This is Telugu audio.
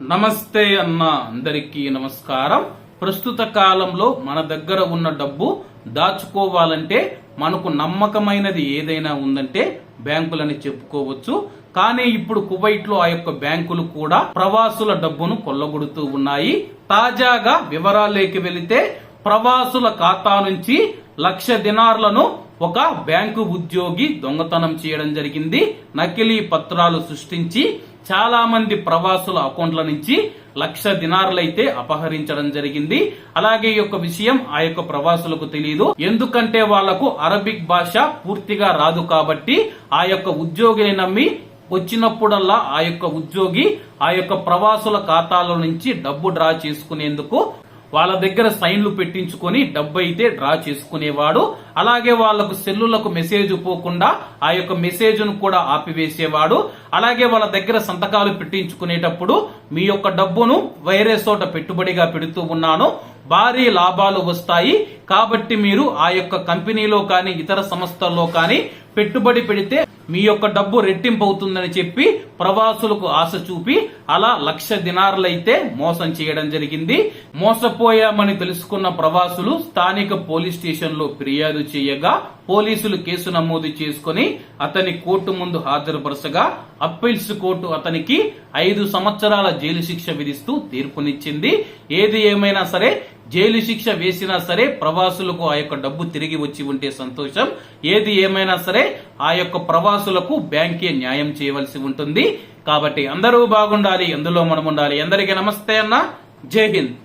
నమస్తే అన్న అందరికీ నమస్కారం. ప్రస్తుత కాలంలో మన దగ్గర ఉన్న డబ్బు దాచుకోవాలంటే మనకు నమ్మకమైనది ఏదైనా ఉందంటే బ్యాంకులని చెప్పుకోవచ్చు. కానీ ఇప్పుడు కువైట్లో ఆ యొక్క బ్యాంకులు కూడా ప్రవాసుల డబ్బును కొల్లగొడుతూ ఉన్నాయి. తాజాగా వివరాలేకి వెళితే ప్రవాసుల ఖాతా నుంచి లక్ష దినార్లను ఒక బ్యాంకు ఉద్యోగి దొంగతనం చేయడం జరిగింది. నకిలీ పత్రాలు సృష్టించి చాలా మంది ప్రవాసుల అకౌంట్ల నుంచి లక్ష దినారులైతే అపహరించడం జరిగింది. అలాగే ఈ యొక్క విషయం ఆ యొక్క ప్రవాసులకు తెలియదు ఎందుకంటే వాళ్ళకు అరబిక్ భాష పూర్తిగా రాదు కాబట్టి ఆ యొక్క ఉద్యోగిని నమ్మి వచ్చినప్పుడల్లా ఆ యొక్క ఉద్యోగి ఆ యొక్క ప్రవాసుల ఖాతాల నుంచి డబ్బు డ్రా చేసుకునేందుకు వాళ్ళ దగ్గర సైన్లు పెట్టించుకొని డబ్బు అయితే డ్రా చేసుకునేవాడు. అలాగే వాళ్ళకు సెల్లులకు మెసేజ్ పోకుండా ఆ యొక్క మెసేజ్ను కూడా ఆపివేసేవాడు. అలాగే వాళ్ళ దగ్గర సంతకాలు పెట్టించుకునేటప్పుడు మీ యొక్క డబ్బును వేరే చోట పెట్టుబడిగా పెడుతూ ఉన్నాను. భారీ లాభాలు వస్తాయి. కాబట్టి మీరు ఆ యొక్క కంపెనీలో కానీ ఇతర సంస్థల్లో కానీ పెట్టుబడి పెడితే మీ యొక్క డబ్బు రెట్టింపు అవుతుందని చెప్పి ప్రవాసులకు ఆశ చూపి అలా లక్ష దినారులైతే మోసం చేయడం జరిగింది. మోసపోయామని తెలుసుకున్న ప్రవాసులు స్థానిక పోలీస్ స్టేషన్లో ఫిర్యాదు చేయగా పోలీసులు కేసు నమోదు చేసుకుని అతని కోర్టు ముందు హాజరుపరచగా అప్పీల్స్ కోర్టు అతనికి ఐదు సంవత్సరాల జైలు శిక్ష విధిస్తూ తీర్పునిచ్చింది. ఏది ఏమైనా సరే జైలు శిక్ష వేసినా సరే ప్రవాసులకు ఆ యొక్క డబ్బు తిరిగి వచ్చి ఉంటే సంతోషం. ఏది ఏమైనా సరే ఆ యొక్క ప్రవాసులకు బ్యాంకే న్యాయం చేయవలసి ఉంటుంది. కాబట్టి అందరూ బాగుండాలి అందులో మనం ఉండాలి అందరికీ నమస్తే అన్న. జై హింద్.